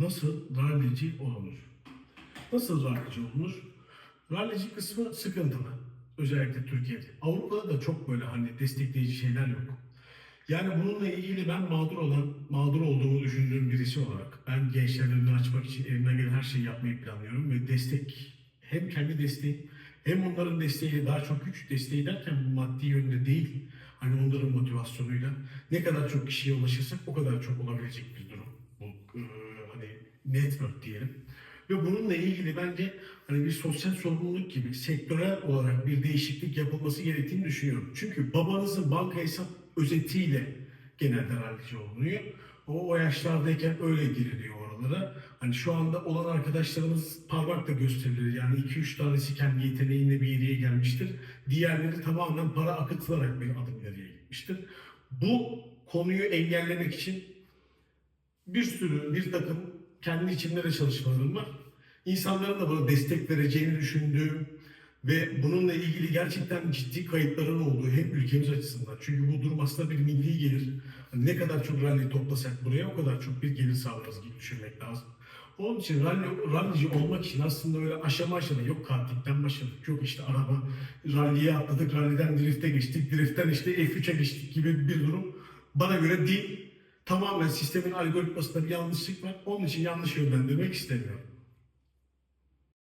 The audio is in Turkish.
nasıl rallici olunur? Nasıl rallici olunur? Rallici kısmı sıkıntılı. Özellikle Türkiye'de. Avrupa'da da çok böyle hani destekleyici şeyler yok. Yani bununla ilgili ben mağdur olan, mağdur olduğumu düşündüğüm birisi olarak ben gençlerin önünü açmak için elimden gelen her şeyi yapmayı planlıyorum ve destek hem kendi desteğim hem onların desteğiyle daha çok güç desteği derken bu maddi yönde değil. Hani onların motivasyonuyla ne kadar çok kişiye ulaşırsak o kadar çok olabilecek bir durum. Network diyelim. Ve bununla ilgili bence hani bir sosyal sorumluluk gibi sektörel olarak bir değişiklik yapılması gerektiğini düşünüyorum. Çünkü babanızın banka hesap özetiyle genelde rallici olunuyor. O, o yaşlardayken öyle giriliyor oralara. Hani şu anda olan arkadaşlarımız parmakla gösterilir. Yani 2-3 tanesi kendi yeteneğiyle bir yere gelmiştir. Diğerleri tamamen para akıtılarak bir adım ileriye gitmiştir. Bu konuyu engellemek için bir sürü, bir takım kendi içimde de çalışmalarım var. İnsanların da bana destek vereceğini düşündüğüm ve bununla ilgili gerçekten ciddi kayıtların olduğu hem ülkemiz açısından. Çünkü bu durum aslında bir milli gelir. Hani ne kadar çok rally toplasak buraya o kadar çok bir gelir sağlarız gibi düşünmek lazım. Onun için rally, rallyci olmak için aslında öyle aşama aşama yok kartikten başladık, yok işte araba, rally'ye atladık, rally'den drift'e geçtik, drift'ten işte F3'e geçtik gibi bir durum bana göre değil. Tamamen sistemin algoritmasında bir yanlışlık var. Onun için yanlış yönlendirmek istemiyorum.